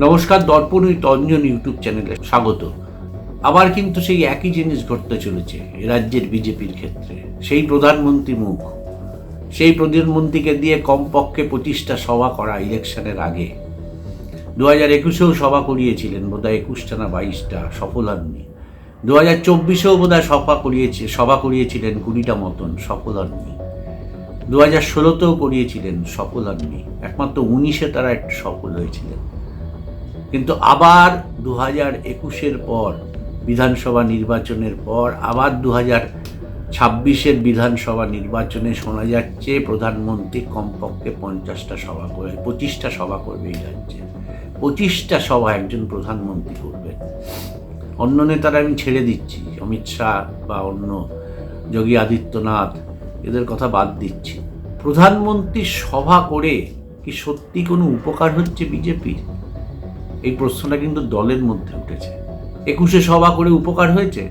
নমস্কার দর্পণ ওই তঞ্জন ইউটিউব চ্যানেলে স্বাগত। আবার কিন্তু সেই একই জিনিস ঘটতে চলেছে রাজ্যের বিজেপির ক্ষেত্রে। সেই প্রধানমন্ত্রী মুখ। সেই প্রধানমন্ত্রীকে দিয়ে কমপক্ষে পঁচিশটা সভা করা ইলেকশনের আগে। দু হাজার একুশেও সভা করিয়েছিলেন, বোধহয় একুশটা না বাইশটা, সফল হননি। দু হাজার চব্বিশেও বোধহয় সভা করিয়েছে, সভা করিয়েছিলেন কুড়িটা মতন, সফল হননি। দু হাজার ষোলোতেও করিয়েছিলেন, সফল হননি। একমাত্র উনিশে তারা একটু সফল হয়েছিলেন। কিন্তু আবার দু হাজার একুশের পর বিধানসভা নির্বাচনের পর আবার দু হাজার ছাব্বিশের বিধানসভা নির্বাচনে শোনা যাচ্ছে, প্রধানমন্ত্রী কমপক্ষে পঞ্চাশটা সভা করে, পঁচিশটা সভা করবে রাজ্যে। পঁচিশটা সভা একজন প্রধানমন্ত্রী করবেন। অন্য নেতারা আমি ছেড়ে দিচ্ছি, অমিত শাহ বা অন্য যোগী আদিত্যনাথ, এদের কথা বাদ দিচ্ছি। প্রধানমন্ত্রী সভা করে কি সত্যি কোনো উপকার হচ্ছে বিজেপির? এই প্রশ্নটা কিন্তু দলের মধ্যে উঠেছে। একুশে সভা করে উপকার হয়েছে?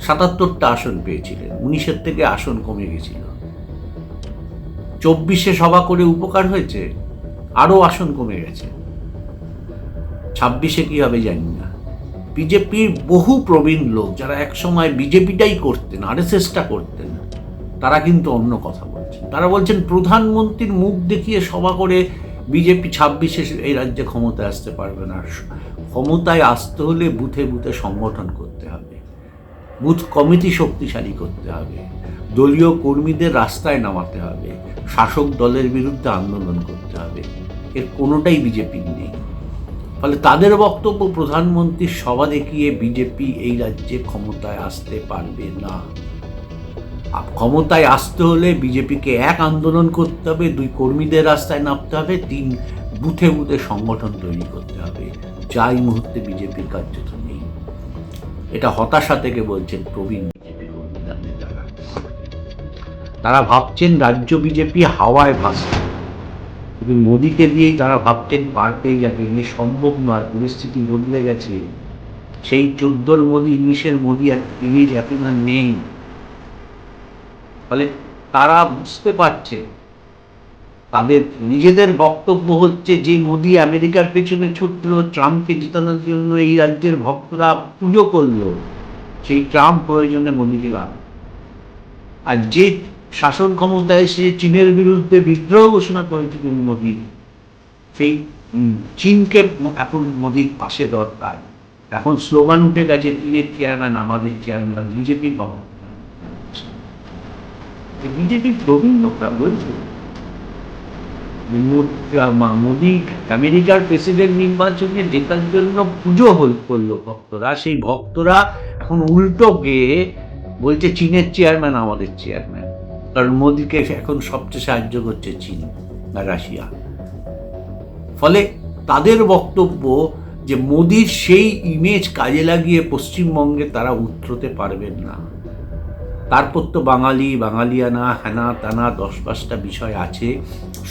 সাতাত্তরটা আসন পেয়েছিলেন, উনিশের থেকে আসন কমে গেছিল। চব্বিশে সভা করে উপকার হয়েছে, আরও আসন কমে গেছে। ছাব্বিশে কি হবে জানি না। বিজেপির বহু প্রবীণ লোক যারা একসময় বিজেপিটাই করতেন, আরএসএসটা করতেন, তারা কিন্তু অন্য কথা বলছেন। তারা বলছেন, প্রধানমন্ত্রীর মুখ দেখিয়ে সভা করে বিজেপি ছাব্বিশে এই রাজ্যে ক্ষমতায় আসতে পারবে না। ক্ষমতায় আসতে হলে বুথে বুথে সংগঠন করতে হবে। বুথ কমিটি শক্তিশালী করতে হবে। দলীয় কর্মীদের রাস্তায় নামাতে হবে। শাসক দলের বিরুদ্ধে আন্দোলন করতে হবে। এর কোনোটাই বিজেপির নেই। ফলে তাদের বক্তব্য প্রধানমন্ত্রীর সভা দেখিয়ে বিজেপি এই রাজ্যে ক্ষমতায় আসতে পারবে না। ক্ষমতায় আসতে হলে বিজেপিকে এক আন্দোলন করতে হবে, দুই কর্মীদের রাস্তায় নামতে হবে, তিন বুথে বুথে সংগঠন তৈরি করতে হবে। যা এই মুহূর্তে বিজেপির কার্যত নেই। এটা হতাশা থেকে বলছেন প্রবীণ বিজেপি কর্মীরা। নেতারা তারা ভাবছেন রাজ্য বিজেপি হাওয়ায় ভাসছে কিন্তু মোদীকে দিয়েই তারা ভাবতেন পার পেয়ে যাবে। এ সম্ভব নয়, পরিস্থিতি বদলে গেছে। সেই চোদ্দোর মোদী, উনিশের মোদী আর ইমেজ এখন আর নেই। ফলে তারা বুঝতে পারছে, তাদের নিজেদের বক্তব্য হচ্ছে যে মোদী আমেরিকার পেছনে ছুটলো, ট্রাম্পকে জিতানোর জন্য এই রাজ্যের ভক্তরা পুজো করল, সেই ট্রাম্প প্রয়োজনে মোদীকে আর যে শাসন ক্ষমতায় সে চীনের বিরুদ্ধে বিদ্রোহ ঘোষণা করেছিলেন মোদী, সেই চীনকে এখন মোদীর পাশে দরকার। এখন স্লোগান উঠে গেছে চীনের চেয়ারম্যান আমাদের চেয়ারম্যান, বিজেপির ভবন বিজেপির প্রবীণ লোকরা বলছে। আমেরিকার প্রেসিডেন্ট নির্বাচনে জেতার জন্য পুজো করল ভক্তরা। সেই ভক্তরা এখন উল্টো গিয়ে বলছে, চীনের চেয়ারম্যান আমাদের চেয়ারম্যান। কারণ মোদীকে এখন সবচেয়ে সাহায্য করছে চীন আর রাশিয়া। ফলে তাদের বক্তব্য যে, মোদির সেই ইমেজ কাজে লাগিয়ে পশ্চিমবঙ্গে তারা উতরতে পারবেন না। তারপর তো বাঙালি, বাঙালিয়ানা হ্যানা তানা, দশ পাঁচটা বিষয় আছে।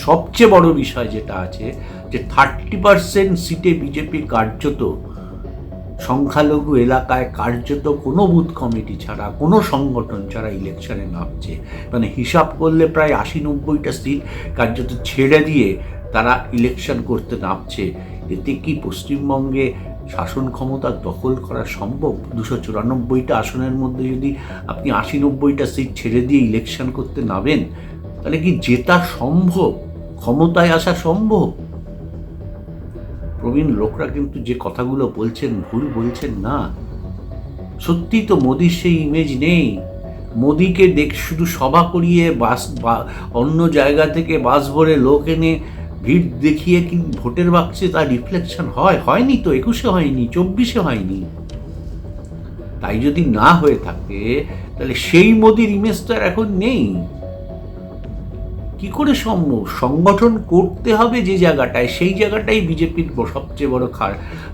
সবচেয়ে বড় বিষয় যেটা আছে, যে থার্টি পার্সেন্ট সিটে বিজেপি কার্যত, সংখ্যালঘু এলাকায় কার্যত কোনো বুথ কমিটি ছাড়া, কোনো সংগঠন ছাড়া ইলেকশনে নামছে। মানে হিসাব করলে প্রায় আশি নব্বইটা সিট কার্যত ছেড়ে দিয়ে তারা ইলেকশন করতে নামছে। এতে কি পশ্চিমবঙ্গে শাসন ক্ষমতা দখল করা সম্ভব? দুশো চুরানব্বইটা আসনের মধ্যে যদি আপনি আশি নব্বইটা সিট ছেড়ে দিয়ে ইলেকশন করতে নামেন, তাহলে কি জেতা সম্ভব? ক্ষমতায় আসা সম্ভব? প্রবীণ লোকরা কিন্তু যে কথাগুলো বলছেন, ভুল বলছেন না। সত্যি তো মোদির সেই ইমেজ নেই। মোদিকে দেখ, শুধু সভা করিয়ে বাস অন্য জায়গা থেকে বাস ভরে লোক এনে ভিড় দেখিয়ে কি ভোটের বাক্সে তার রিফ্লেকশন হয়? হয়নি তো, একুশে হয়নি, চব্বিশে হয়নি। তাই যদি না হয়ে থাকে, তাহলে সেই মোদির ইমেজ তো আর এখন নেই। কি করে সম্ভব? সংগঠন করতে হবে যে জায়গাটায়, সেই জায়গাটাই বিজেপির সবচেয়ে বড় খার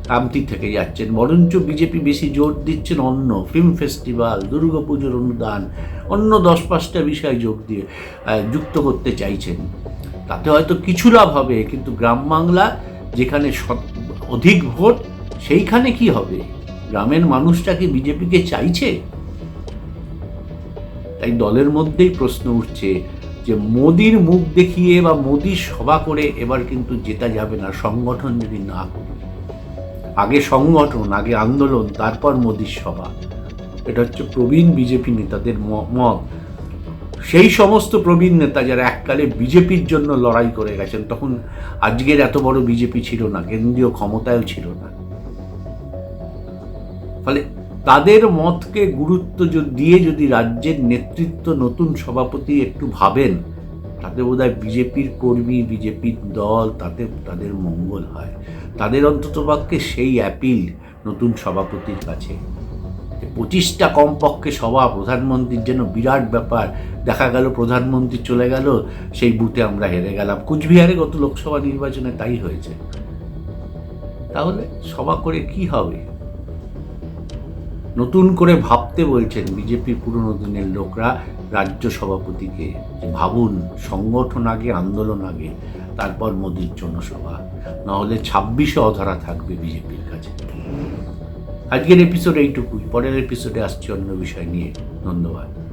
কামতি থেকে যাচ্ছেন। বরঞ্চ বিজেপি বেশি জোর দিচ্ছেন অন্য ফিল্ম ফেস্টিভ্যাল দুর্গাপুজোর অনুদান, অন্য দশ পাঁচটা বিষয় যোগ দিয়ে যুক্ত করতে চাইছেন। তাতে হয়তো কিছু লাভ হবে, কিন্তু গ্রাম বাংলা যেখানে অধিক ভোট, সেইখানে কি হবে? গ্রামের মানুষটা কি বিজেপিকে চাইছে? তাই দলের মধ্যেই প্রশ্ন উঠছে যে মোদির মুখ দেখিয়ে বা মোদির সভা করে এবার কিন্তু জেতা যাবে না, সংগঠন যদি না করে। আগে সংগঠন, আগে আন্দোলন, তারপর মোদির সভা। এটা হচ্ছে প্রবীণ বিজেপি নেতাদের মত। সেই সমস্ত প্রবীণ নেতা যারা এককালে বিজেপির জন্য লড়াই করে গেছেন, তখন আজকের এত বড় বিজেপি ছিল না, কেন্দ্রীয় ক্ষমতায়ও ছিল না। ফলে তাদের মতকে গুরুত্ব দিয়ে যদি রাজ্যের নেতৃত্ব নতুন সভাপতি একটু ভাবেন, তাতে বোধ হয় বিজেপির কর্মী, বিজেপির দল, তাতে তাদের মঙ্গল হয়। তাদের অন্ততপক্ষে সেই অ্যাপিল নতুন সভাপতির কাছে। পঁচিশটা কমপক্ষে সভা প্রধানমন্ত্রীর জন্য বিরাট ব্যাপার। দেখা গেল প্রধানমন্ত্রী চলে গেল, সেই বুথে আমরা হেরে গেলাম। কুচবিহারে গত লোকসভা নির্বাচনে তাই হয়েছে। তাহলে সভা করে কি হবে? নতুন করে ভাবতে বলছেন বিজেপির পুরনো দিনের লোকরা, রাজ্য সভাপতিকে। ভাবুন, সংগঠন আগে, আন্দোলন আগে, তারপর মোদির সভা নাহলে ছাব্বিশে অধরা থাকবে বিজেপির কাছে। আজকের এপিসোড এইটুকুই। পরের এপিসোডে আসছি অন্য বিষয় নিয়ে। ধন্যবাদ।